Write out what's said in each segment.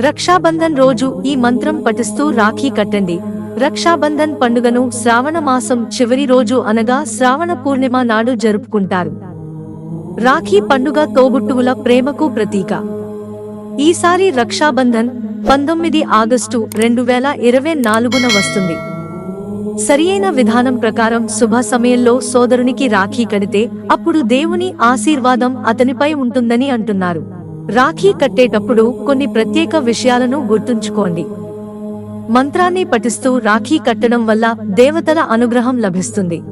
రక్షాబంధన్ రోజు ఈ మంత్రం పఠిస్తూ రాఖీ కట్టండి. రక్షాబంధన్ పండుగను శ్రావణ మాసం చివరి రోజు అనగా శ్రావణ పూర్ణిమ నాడు జరుపుకుంటారు. రాఖీ పండుగ తోబుట్టువుల ప్రేమకు ప్రతీక. ఈసారి రక్షాబంధన్ పంతొమ్మిది ఆగస్టు రెండు వేల ఇరవై నాలుగున వస్తుంది. సరియైన విధానం ప్రకారం శుభ సమయంలో సోదరునికి రాఖీ కడితే అప్పుడు దేవుని ఆశీర్వాదం అతనిపై ఉంటుందని అంటున్నారు. రాఖీ కట్టేటప్పుడు కొన్ని ప్రత్యేక విషయాలను గుర్తుంచుకోండి. మంత్రాన్ని పఠిస్తూ రాఖీ కట్టడం వల్ల దేవతల అనుగ్రహం లభిస్తుంది.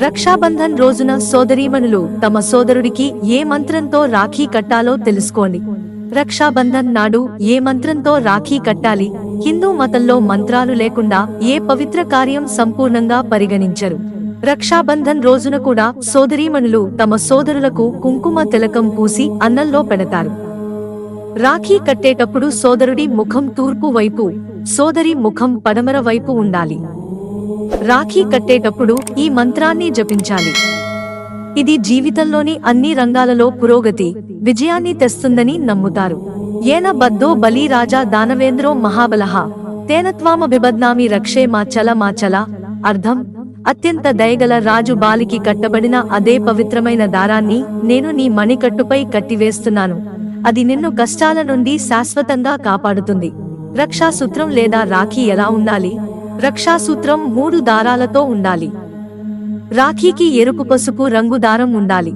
రక్షాబంధన్ రోజున సోదరీమణులు తమ సోదరుడికి ఏ మంత్రంతో రాఖీ కట్టాలో తెలుసుకోండి. రక్షాబంధన్ నాడు ఏ మంత్రంతో రాఖీ కట్టాలి హిందూ మతంలో మంత్రాలు లేకుండా ఏ పవిత్ర కార్యం సంపూర్ణంగా పరిగణించరు. రక్షాబంధన్ రోజున కూడా సోదరీమణులు తమ సోదరులకు కుంకుమ తిలకం పూసి అన్నంలో పెడతారు. రాఖీ కట్టేటప్పుడు సోదరుడి ముఖం తూర్పు వైపు సోదరి ముఖం పడమర వైపు ఉండాలి. రాఖీ కట్టేటప్పుడు ఈ మంత్రాన్ని జపించాలి. ఇది జీవితంలోని అన్ని రంగాలలో పురోగతి విజయాన్ని తెస్తుందని నమ్ముతారు. ఏన బద్దో బలి రాజా దానవేంద్రో మహాబలహ తేనత్వామభిబద్నామి రక్షే మా చల మా చల అర్థం? అత్యంత దయగల రాజు బాలికి కట్టబడిన అదే పవిత్రమైన దారాన్ని నేను నీ మణికట్టుపై కట్టివేస్తున్నాను. అది నిన్ను కష్టాల నుండి శాశ్వతంగా కాపాడుతుంది. రక్షాసూత్రం లేదా రాఖీ ఎలా ఉండాలి? రక్షాసూత్రం మూడు దారాలతో ఉండాలి. రాఖీకి ఎరుపు పసుపు రంగు దారం ఉండాలి.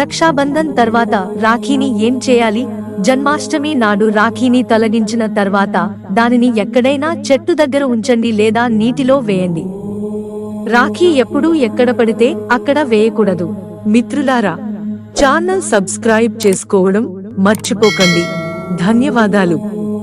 రక్షాబంధన్ తర్వాత రాఖీని ఏం చేయాలి? జన్మాష్టమి నాడు రాఖీని తొలగించిన తర్వాత దానిని ఎక్కడైనా చెట్టు దగ్గర ఉంచండి లేదా నీటిలో వేయండి. రాఖీ ఎప్పుడూ ఎక్కడ పడితే అక్కడ వేయకూడదు. మిత్రులారా ఛానల్ సబ్స్క్రైబ్ చేసుకోవడం మర్చిపోకండి. ధన్యవాదాలు.